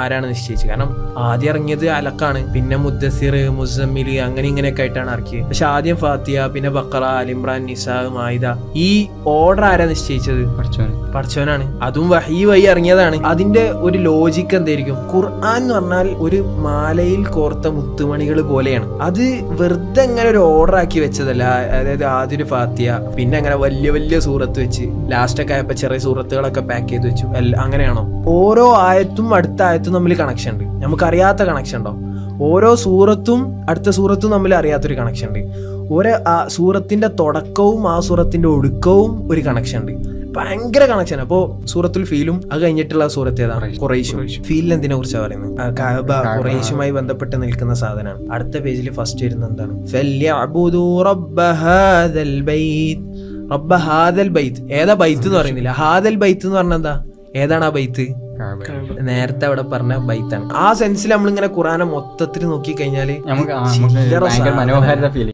ആരാണ് നിശ്ചയിച്ചത്? കാരണം ആദ്യം ഇറങ്ങിയത് അലക്കാണ് പിന്നെ മുദ്ദസിർ മുസമ്മിൽ അങ്ങനെ ഇങ്ങനെയൊക്കെ ആയിട്ടാണ് ഇറക്കിയത്. പക്ഷെ ആദ്യം ഫാത്തിയ പിന്നെ ബക്കറ അലിമ്രാൻ നിസാ മായിദ ഈ ഓർഡർ ആരാ നിശ്ചയിച്ചത്? പഠിച്ചവനാണ് അതും വഹി വഴി ഇറങ്ങിയതാണ്. അതിന്റെ ഒരു ലോജിക്ക് എന്തായിരിക്കും? ഖുർആൻ എന്ന് പറഞ്ഞാൽ ഒരു മാലയിൽ കോർത്ത മുത്തുമണികൾ പോലെയാണ്. അത് വെറുതെ അങ്ങനെ ഒരു ഓർഡർ ആക്കി വെച്ചതല്ല. അതായത് ആദ്യം ഒരു ഫാത്തിയ പിന്നെ അങ്ങനെ വലിയ വലിയ സൂറത്ത് വെച്ച് ലാസ്റ്റൊക്കെ ആയപ്പോ ചെറിയ സൂറത്തുകളൊക്കെ പാക്ക് ചെയ്ത് വെച്ചു. അങ്ങനെയാണോ? ഓരോ ആയത്തും അടുത്ത ആയത്തും തമ്മിൽ കണക്ഷൻ ഉണ്ട്. നമുക്കറിയാത്ത കണക്ഷൻ ഉണ്ടോ? ഓരോ സൂറത്തും അടുത്ത സൂറത്തും തമ്മിൽ അറിയാത്തൊരു കണക്ഷൻ ഉണ്ട്. ഓരോ ആ സൂറത്തിന്റെ തുടക്കവും ആ സൂറത്തിന്റെ ഒടുക്കവും ഒരു കണക്ഷൻ ഉണ്ട്. ഭയങ്കര കണക്ഷൻ അപ്പോ സൂറത്തുൽ ഫീലും അത് കഴിഞ്ഞിട്ടുള്ള സൂറത്ത് ഏതാണ് കുറേശും ഫീലിന് എന്തിനെ കുറിച്ചാണ് പറയുന്നത്? കുറേശുമായി ബന്ധപ്പെട്ട് നിൽക്കുന്ന സാധനമാണ്. അടുത്ത പേജിൽ ഫസ്റ്റ് വരുന്ന എന്താണ്? റബ്ബ ഹാദൽ ബൈത്ത്. ഏതാ ബൈത്ത് എന്ന് പറയുന്നില്ല. ഹാദൽ ബൈത്ത് എന്ന് പറഞ്ഞാൽ എന്താ? ഏതാണ് ആ ബൈത്ത്? നേരത്തെ അവിടെ പറഞ്ഞ ബൈത്താണ്. ആ സെൻസിൽ നമ്മളിങ്ങനെ ഖുറാനെ മൊത്തത്തിൽ നോക്കി കഴിഞ്ഞാൽ നമുക്ക് ആ, നമുക്ക് മനോഹാരിത ഫീൽ